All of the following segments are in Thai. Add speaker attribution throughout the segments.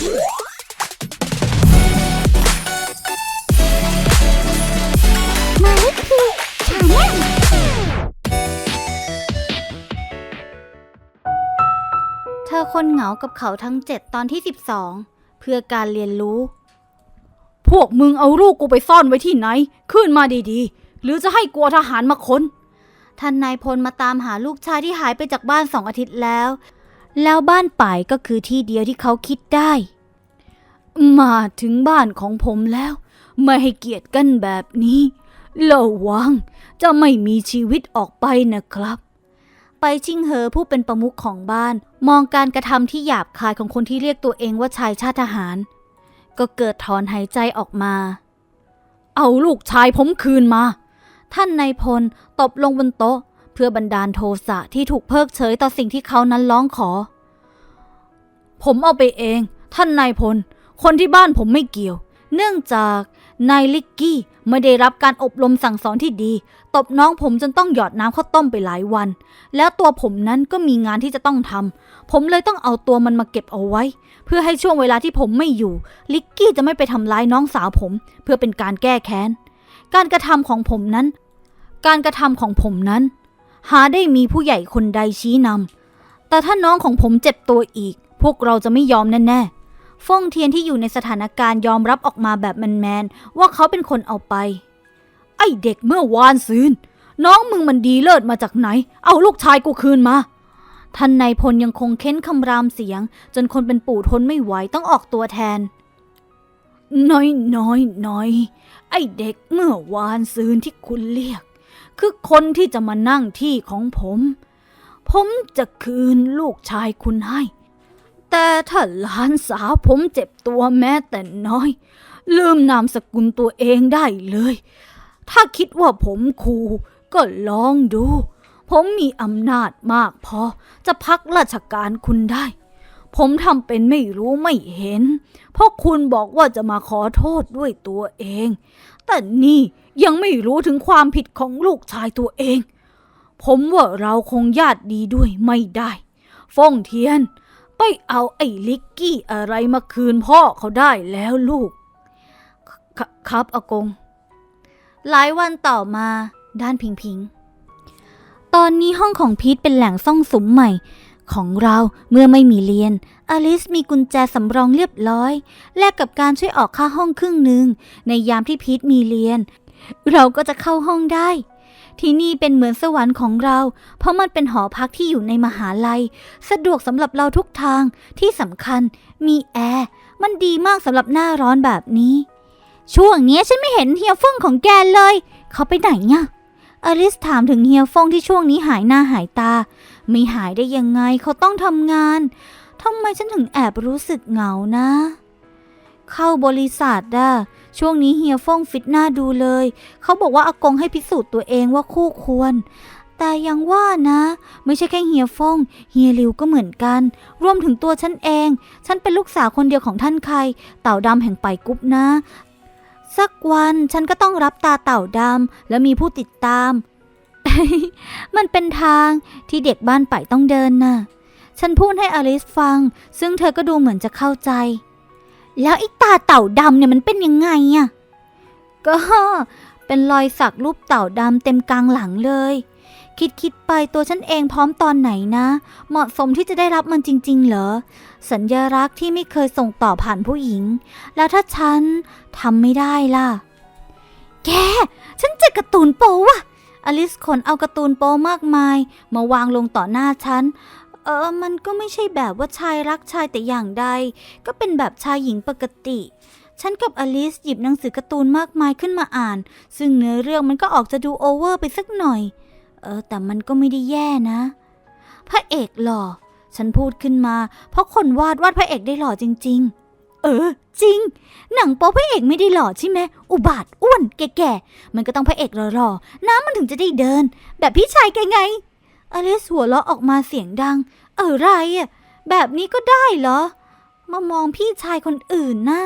Speaker 1: มาลิคีชาแนล
Speaker 2: เธอคนเหงากับเขาทั้งเจ็ดตอนที่ 12 เพื่อการเรียนรู้ พวกมึงเอาลูกกูไปซ่อนไว้ที่ไหน ขึ้นมาดีๆ หรือจะให้กลัวทหารมาค้น ท่านนายพลมาตามหาลูกชายที่หายไปจากบ้านสองอาทิตย์แล้ว แล้วบ้านป่ายก็คือที่เดียวที่เขาคิดได้ มาถึงบ้านของผมแล้ว ไม่ให้เกียรติกันแบบนี้ระวังจะไม่มีชีวิตออกไปนะครับ ไปชิงเหอผู้เป็นประมุขของบ้าน มองการกระทำที่หยาบคายของคนที่เรียกตัวเองว่าชายชาติทหาร ก็เกิดถอนหายใจออกมา เอาลูกชายผมคืนมา ท่านนายพลตบลงบนโต๊ะ พื่อบันดาลโทสะที่ถูกเพิกเฉยต่อสิ่งที่เขานั้นร้องขอ ผมเอาไปเอง ท่านนายพล คนที่บ้านผมไม่เกี่ยว เนื่องจากนายลิกกี้ไม่ได้รับการอบรมสั่งสอนที่ดี ตบน้องผมจนต้องหยอดน้ำข้าวต้มไปหลายวัน แล้วตัวผมนั้นก็มีงานที่จะต้องทำ ผมเลยต้องเอาตัวมันมาเก็บเอาไว้ เพื่อให้ช่วงเวลาที่ผมไม่อยู่ ลิกกี้จะไม่ไปทำร้ายน้องสาวผม เพื่อเป็นการแก้แค้น การกระทำของผมนั้น การกระทำของผมนั้น หาได้มีผู้ใหญ่คนใดชี้นำ แต่ถ้าน้องของผมเจ็บตัวอีก พวกเราจะไม่ยอมแน่ๆฟ่องเทียนที่อยู่ในสถานการณ์ยอมรับออกมาแบบแมนๆ ว่าเขาเป็นคนเอาไป ไอเด็กเมื่อวานซืน น้องมึงมันดีเลิศมาจากไหน เอาลูกชายกูคืนมา ท่านนายพลยังคงเค้นคำรามเสียง จนคนเป็นปู่ทนไม่ไหวต้องออกตัวแทน น้อยน้อยน้อยไอเด็กเมื่อวานซืนที่คุณเรียก คือคนที่จะมานั่งที่ของผม ผมจะคืนลูกชายคุณให้ แต่ถ้าหลานสาวผมเจ็บตัวแม้แต่น้อย ลืมนามสกุลตัวเองได้เลย ถ้าคิดว่าผมคูก็ลองดู ผมมีอำนาจมากพอ จะพักราชการคุณได้ ผมทำเป็นไม่รู้ไม่เห็น เพราะคุณบอกว่าจะมาขอโทษด้วยตัวเอง แต่นี่ยังไม่รู้ถึงความผิดของลูกชายตัวเอง ผมว่าเราคงญาติดีด้วยไม่ได้ฟงเทียน ไปเอาไอ้ลิกกี้อะไรมาคืนพ่อเขาได้แล้วลูกคครับอากง หลายวันต่อมาด้านพิงพิง ตอนนี้ห้องของพีทเป็นแหล่งซ่องสุมใหม่ ของเราเมื่อไม่มีเรียน อลิสมีกุญแจสำรองเรียบร้อย แลกกับการช่วยออกค่าห้องครึ่งหนึ่งในยามที่พีทมีเรียน เราก็จะเข้าห้องได้ ที่นี่เป็นเหมือนสวรรค์ของเรา เพราะมันเป็นหอพักที่อยู่ในมหาลัย สะดวกสำหรับเราทุกทางที่สำคัญ มีแอร์มันดีมากสำหรับหน้าร้อนแบบนี้ ช่วงนี้ฉันไม่เห็นเฮียฟงของแกเลย เขาไปไหนเนี่ยอลิสถามถึงเฮียฟงที่ช่วงนี้หายหน้าหายตา ไม่หายได้ยังไงเขาต้องทำงานทำไมฉันถึงแอบรู้สึกเหงานะ เข้าบริษัทอะช่วงนี้เฮียฟงฟิตหน้าดูเลย เขาบอกว่าอากงให้พิสูจน์ตัวเองว่าคู่ควร แต่ยังว่านะ ไม่ใช่แค่เฮียฟงเฮียริวก็เหมือนกัน รวมถึงตัวฉันเอง ฉันเป็นลูกสาวคนเดียวของท่านใคร เต่าดำแห่งไปกรุ๊ปนะสักวันฉันก็ต้องรับตาเต่าดำและมีผู้ติดตาม มันเป็นทางที่เด็กบ้านไปต้องเดินน่ะ ฉันพูดให้อลิสฟัง ซึ่งเธอก็ดูเหมือนจะเข้าใจ แล้วไอ้ตาเต่าดำเนี่ยมันเป็นยังไงอะก็เป็นรอยสักรูปเต่าดำเต็มกลางหลังเลย คิดคิดไปตัวฉันเองพร้อมตอนไหนนะ เหมาะสมที่จะได้รับมันจริง ๆ เหรอ สัญญารักษณ์ที่ไม่เคยส่งต่อผ่านผู้หญิง แล้วถ้าฉันทำไม่ได้ล่ะ แก ฉันเจอการ์ตูนโป๊ว่ะ อลิสขนเอาการ์ตูนโป๊มากมาย มาวางลงต่อหน้าฉัน เออ มันก็ไม่ใช่แบบว่าชายรักชายแต่อย่างใด ก็เป็นแบบชายหญิงปกติ ฉันกับอลิสหยิบหนังสือการ์ตูนมากมายขึ้นมาอ่าน ซึ่งเนื้อเรื่องมันก็ออกจะดูโอเวอร์ไปสักหน่อย เออ แต่มันก็ไม่ได้แย่นะ พระเอกหล่อ ฉันพูดขึ้นมา เพราะคนวาดวาดพระเอกได้หล่อจริง ๆ เออ จริง หนังโป๊พระเอกไม่ได้หล่อใช่ไหมอุบาทอ้วนแก่ๆมันก็ต้องพระเอกหล่อๆน้ำมันถึงจะได้เดิน แบบพี่ชายแกไงอลิสหัวเราะออกมาเสียงดัง เออไรอะแบบนี้ก็ได้เหรอ มามองพี่ชายคนอื่นน่ะ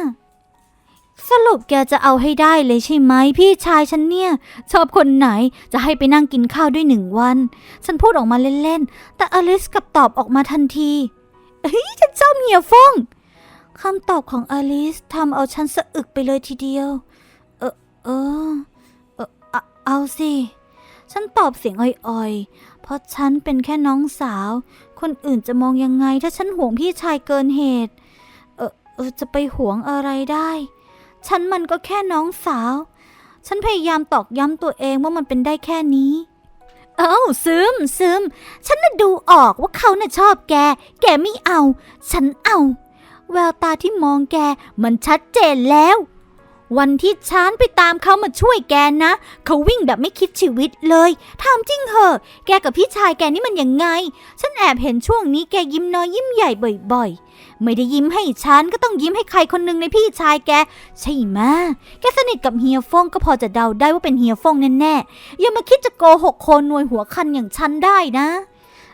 Speaker 2: สรุปแกจะเอาให้ได้เลยใช่ไหมพี่ชายฉันเนี่ย ชอบคนไหนจะให้ไปนั่งกินข้าวด้วยหนึ่งวัน ฉันพูดออกมาเล่นๆ แต่อลิสกลับตอบออกมาทันทีเฮ้ยฉันชอบเฮียฟง คำตอบของอลิสทำเอาฉันสะอึกไปเลยทีเดียว เออเออเออเอาเอาสิ ฉันตอบเสียงอ่อยๆ เพราะฉันเป็นแค่น้องสาว คนอื่นจะมองยังไงถ้าฉันห่วงพี่ชายเกินเหตุ เออเออจะไปห่วงอะไรได้ ฉันมันก็แค่น้องสาว ฉันพยายามตอกย้ำตัวเองว่ามันเป็นได้แค่นี้เอ้าซึมซึม ฉันน่ะดูออกว่าเขาน่ะชอบแก แกไม่เอา ฉันเอา แววตาที่มองแกมันชัดเจนแล้ว วันที่ฉันไปตามเขามาช่วยแกนะ เขาวิ่งแบบไม่คิดชีวิตเลยถามจริงเหอะ แกกับพี่ชายแกนี่มันยังไง ฉันแอบเห็นช่วงนี้แกยิ้มน้อยยิ้มใหญ่บ่อย ๆ ไม่ได้ยิ้มให้ฉันก็ต้องยิ้มให้ใครคนหนึ่งในพี่ชายแก ใช่ไหมแกสนิทกับเฮียฟงก็พอจะเดาได้ว่าเป็นเฮียฟงแน่ๆ อย่ามาคิดจะโกหกโคนนวยหัวคันอย่างฉันได้นะ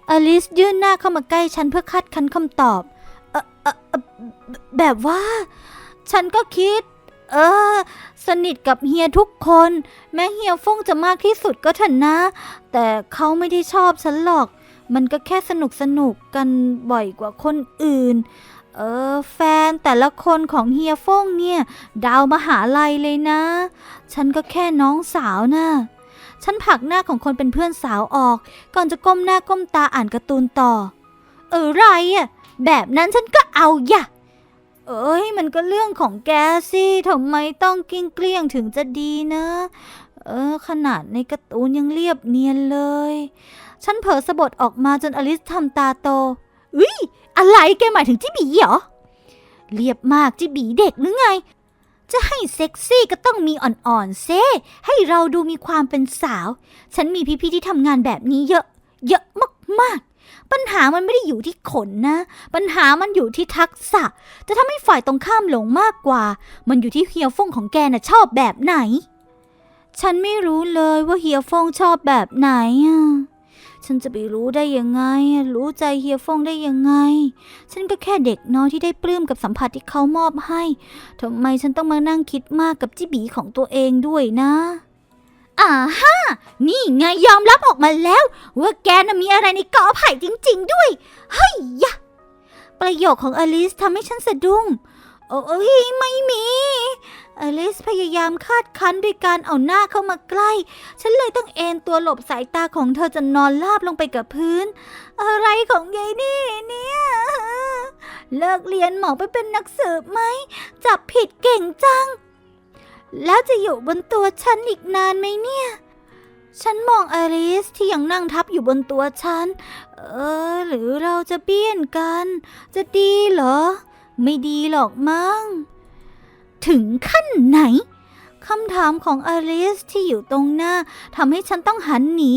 Speaker 2: อลิสยื่นหน้าเข้ามาใกล้ฉันเพื่อคัดคันคำตอบ เออเออแบบว่า ฉันก็คิด เออ สนิทกับเฮียทุกคน แม้เฮียฟงจะมากที่สุดก็เถอะนะ แต่เขาไม่ได้ชอบฉันหรอก มันก็แค่สนุกสนุกกันบ่อยกว่าคนอื่น เออ แฟนแต่ละคนของเฮียฟงเนี่ย ดาวมหาลัยเลยนะ ฉันก็แค่น้องสาวนะ่ะฉันผลักหน้าของคนเป็นเพื่อนสาวออก ก่อนจะก้มหน้าก้มตาอ่านการ์ตูนต่อ เออไรอะ แบบนั้นฉันก็เอาอย่ะเอ้ยมันก็เรื่องของแกสิทำไมต้องกิ้งเกลี้ยงถึงจะดีนะ เออ ขนาดในการ์ตูนยังเรียบเนียนเลย ฉันเผลอสะบดออกมาจนอลิสทำตาโตอุ้ยอะไรแกหมายถึงจิบีเหรอ เรียบมากจิบีเด็กหรือไง จะให้เซ็กซี่ก็ต้องมีอ่อนๆเซให้เราดูมีความเป็นสาว ฉันมีพี่ๆที่ทำงานแบบนี้เยอะ เยอะมากๆ ปัญหามันไม่ได้อยู่ที่ขนนะ ปัญหามันอยู่ที่ทักษะ จะทำให้ฝ่ายตรงข้ามหลงมากกว่า มันอยู่ที่เฮียฟงของแกน่ะชอบแบบไหน ฉันไม่รู้เลยว่าเฮียฟงชอบแบบไหนอะฉันจะไปรู้ได้ยังไง รู้ใจเฮียฟงได้ยังไง ฉันก็แค่เด็กน้อยที่ได้ปลื้มกับสัมผัสที่เขามอบให้ทำไมฉันต้องมานั่งคิดมากกับจิบีของตัวเองด้วยนะ อ่าฮะนี่ไงยอมรับออกมาแล้ว ว่าแกน่ะมีอะไรในกอไผ่จริง ๆ ด้วย เฮ้ยยะ ประโยคของอลิสทำให้ฉันสะดุ้ง โอ้ยไม่มี อลิสพยายามคาดคั้นด้วยการเอาหน้าเข้ามาใกล้ ฉันเลยต้องเอนตัวหลบสายตาของเธอจนนอนราบลงไปกับพื้น อะไรของยายนี่เนี่ย เลิกเรียนหมอไปเป็นนักสืบไหม จับผิดเก่งจัง แล้วจะอยู่บนตัวฉันอีกนานไหมเนี่ย ฉันมองอลิสที่ยังนั่งทับอยู่บนตัวฉัน เออ หรือเราจะเบี้ยนกัน จะดีเหรอ ไม่ดีหรอกมั้ง ถึงขั้นไหน คำถามของอลิสที่อยู่ตรงหน้าทำให้ฉันต้องหันหนี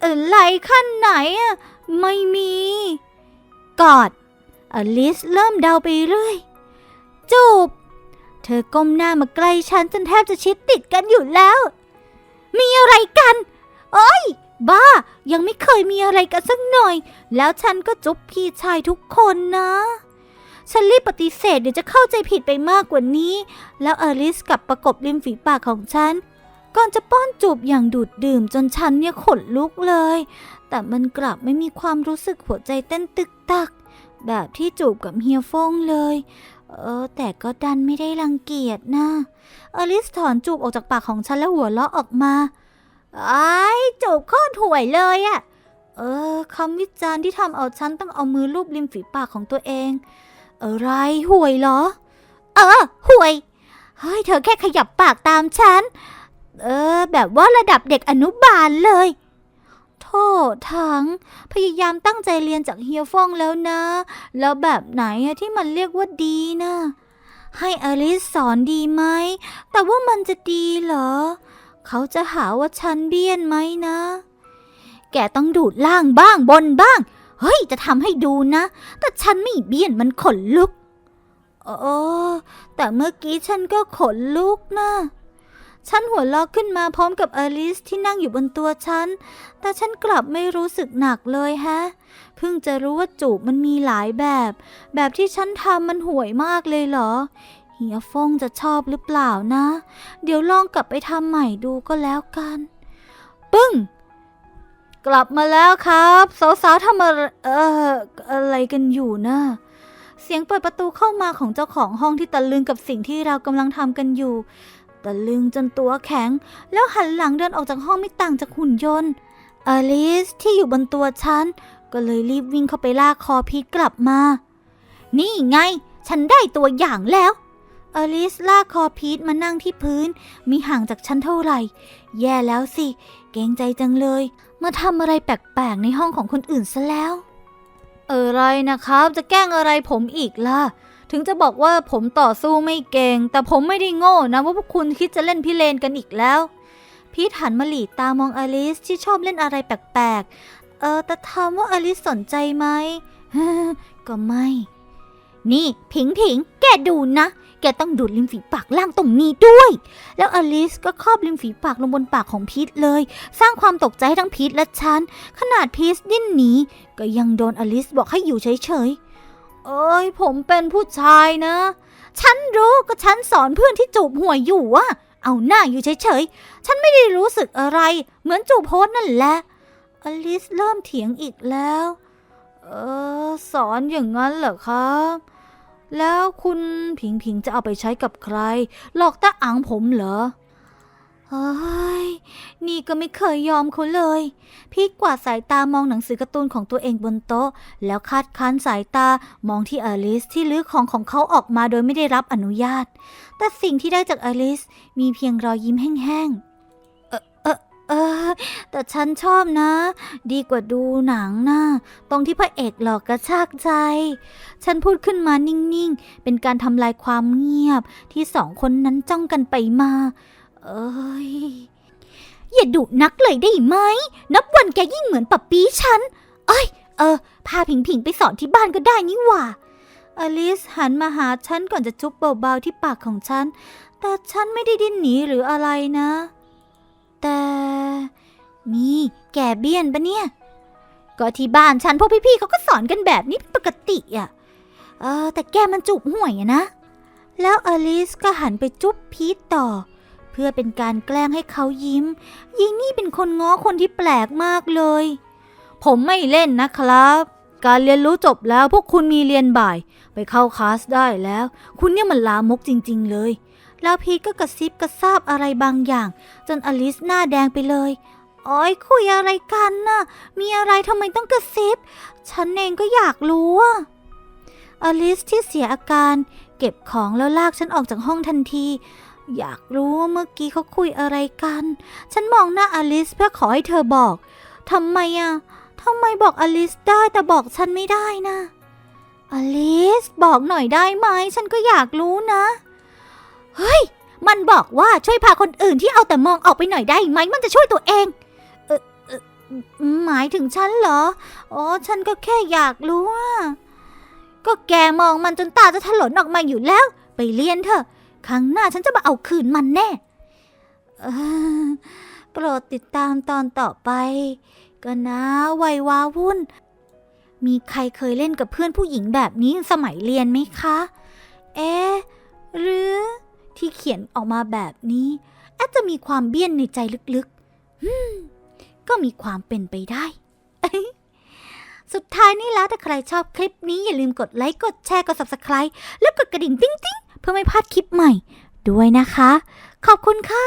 Speaker 2: เออไรขั้นไหนอะไม่มี กอด อลิสเริ่มเดาไปเรื่อยจูบ เธอก้มหน้ามาใกล้ฉันจนแทบจะชิดติดกันอยู่แล้ว มีอะไรกันเอ้ย บ้า ยังไม่เคยมีอะไรกันสักหน่อย แล้วฉันก็จุ๊บพี่ชายทุกคนนะ ฉันรีบปฏิเสธเดี๋ยวจะเข้าใจผิดไปมากกว่านี้ แล้วอลิสกลับประกบริมฝีปากของฉัน ก่อนจะป้อนจูบอย่างดูดดื่มจนฉันเนี่ยขนลุกเลย แต่มันกลับไม่มีความรู้สึกหัวใจเต้นตึกตัก แบบที่จูบกับเฮียฟงเลย เออ แต่ก็ดันไม่ได้รังเกียจนะ อลิสถอนจูบออกจากปากของฉันแล้วหัวเราะออกมา ไอ้จูบโคตรห่วยเลยอะเออคำวิจารณ์ที่ทำเอาฉันต้องเอามือลูบริมฝีปากของตัวเอง อะไรห่วยเหรอ เออห่วย เฮ้ย เธอแค่ขยับปากตามฉัน เออ แบบว่าระดับเด็กอนุบาลเลย โทษถัง พยายามตั้งใจเรียนจากเฮียฟองแล้วนะ แล้วแบบไหนอะที่มันเรียกว่าดีนะ ให้อลิสสอนดีไหม แต่ว่ามันจะดีเหรอ เขาจะหาว่าฉันเบี้ยนไหมนะ แกต้องดูดล่างบ้างบนบ้าง เฮ้ย จะทำให้ดูนะ แต่ฉันไม่เบี้ยนมันขนลุก โอ้แต่เมื่อกี้ฉันก็ขนลุกนะ ฉันหัวเราะขึ้นมาพร้อมกับอลิสที่นั่งอยู่บนตัวฉัน แต่ฉันกลับไม่รู้สึกหนักเลยฮะ เพิ่งจะรู้ว่าจูบมันมีหลายแบบ แบบที่ฉันทำมันห่วยมากเลยเหรอ เฮียฟงจะชอบหรือเปล่านะ เดี๋ยวลองกลับไปทำใหม่ดูก็แล้วกัน ปึ้ง กลับมาแล้วครับสาวๆทำอะไรเอ่ออะไรกันอยู่นะเสียงเปิดประตูเข้ามาของเจ้าของห้องที่ตะลึงกับสิ่งที่เรากำลังทำกันอยู่ ตะลึงจนตัวแข็ง แล้วหันหลังเดินออกจากห้องไม่ต่างจากหุ่นยนต์ อลิสที่อยู่บนตัวฉัน ก็เลยรีบวิ่งเข้าไปลากคอพีทกลับมา นี่ไง ฉันได้ตัวอย่างแล้ว อลิสลากคอพีทมานั่งที่พื้น มีห่างจากฉันเท่าไหร่ แย่แล้วสิ เกรงใจจังเลย มาทำอะไรแปลกๆในห้องของคนอื่นซะแล้วอะไรนะครับ จะแกล้งอะไรผมอีกล่ะ ถึงจะบอกว่าผมต่อสู้ไม่เก่ง แต่ผมไม่ได้โง่นะว่าพวกคุณคิดจะเล่นพิเรนกันอีกแล้ว พีทหันมาหลีตามองอลิสที่ชอบเล่นอะไรแปลกๆ เออ แต่ถามว่าอลิสสนใจไหม ก็ไม่ นี่ผิงผิงแกดูนะ แกต้องดูดริมฝีปากล่างตรงนี้ด้วย แล้วอลิสก็ครอบริมฝีปากลงบนปากของพีทเลย สร้างความตกใจให้ทั้งพีทและฉัน ขนาดพีทดิ้นหนีก็ยังโดนอลิสบอกให้อยู่เฉยๆ เอ้ยผมเป็นผู้ชายนะ ฉันรู้ก็ฉันสอนเพื่อนที่จูบหัวยอยู่อะเอาหน้าอยู่เฉยๆ ฉันไม่ได้รู้สึกอะไร เหมือนจูบโพสนั่นแหละ อลิสเริ่มเถียงอีกแล้ว เออ สอนอย่างนั้นเหรอครับ แล้วคุณผิงผิงจะเอาไปใช้กับใคร หลอกตาอังผมเหรอ ฮ้ยนี่ก็ไม่เคยยอมเขาเลย พีทกวาดสายตามองหนังสือการ์ตูนของตัวเองบนโต๊ะ แล้วคาดคั้นสายตามองที่อลิสที่ลื้อของของเขาออกมาโดยไม่ได้รับอนุญาต แต่สิ่งที่ได้จากอลิสมีเพียงรอยยิ้มแห้งๆ เออเออเออ แต่ฉันชอบนะ ดีกว่าดูหนังนะตรงที่พระเอกหลอกกระชากใจ ฉันพูดขึ้นมานิ่งๆ เป็นการทำลายความเงียบที่สองคนนั้นจ้องกันไปมา เอ้ย อย่าดุนักเลยได้ไหม นับวันแกยิ่งเหมือนปับปีฉัน เอ้ย เออ พาผิงผิงไปสอนที่บ้านก็ได้นี่หว่า อลิสหันมาหาฉันก่อนจะจุ๊บเบาๆที่ปากของฉัน แต่ฉันไม่ได้ดิ้นหนีหรืออะไรนะ แต่นี่แกเบี้ยนปะเนี่ย ก็ที่บ้านฉันพวกพี่ๆเขาก็สอนกันแบบนี้เป็นปกติอะ เออ แต่แกมันจุบห่วยอะนะ แล้วอลิสก็หันไปจุ๊บพีทต่อ เพื่อเป็นการแกล้งให้เขายิ้ม ยิงนี่เป็นคนง้อคนที่แปลกมากเลย ผมไม่เล่นนะครับ การเรียนรู้จบแล้วพวกคุณมีเรียนบ่าย ไปเข้าคลาสได้แล้ว คุณเนี่ยมันลามกจริง ๆ เลย แล้วพีทก็กระซิบกระซาบอะไรบางอย่าง จนอลิสหน้าแดงไปเลยอ้ยคุยอะไรกันน่ะ มีอะไรทำไมต้องกระซิบ ฉันเองก็อยากรู้อะอลิสที่เสียอาการ เก็บของแล้วลากฉันออกจากห้องทันที อยากรู้ว่าเมื่อกี้เขาคุยอะไรกัน ฉันมองหน้าอลิสเพื่อขอให้เธอบอกทำไมอะทำไมบอกอลิสได้แต่บอกฉันไม่ได้นะอลิสบอกหน่อยได้ไหมฉันก็อยากรู้นะ เฮ้ย มันบอกว่าช่วยพาคนอื่นที่เอาแต่มองออกไปหน่อยได้ไหมมันจะช่วยตัวเองเออเออหมายถึงฉันเหรออ๋อฉันก็แค่อยากรู้ว่าก็แกมองมันจนตาจะถลนออกมาอยู่แล้ว ไปเรียนเถอะ ครั้งหน้าฉันจะมาเอาคืนมันแน่โปรดติดตามตอนต่อไป ก็นะวัยวาวุ่น มีใครเคยเล่นกับเพื่อนผู้หญิงแบบนี้สมัยเรียนไหมคะ เอ๊ะหรือที่เขียนออกมาแบบนี้ อาจจะมีความเบี้ยนในใจลึกๆ ก็มีความเป็นไปได้ สุดท้ายนี่แล้วถ้าใครชอบคลิปนี้อย่าลืมกดไลค์ กดแชร์ กด subscribe แล้วกดกระดิ่งติ๊งๆ เพื่อไม่พลาดคลิปใหม่ด้วยนะคะ ขอบคุณค่ะ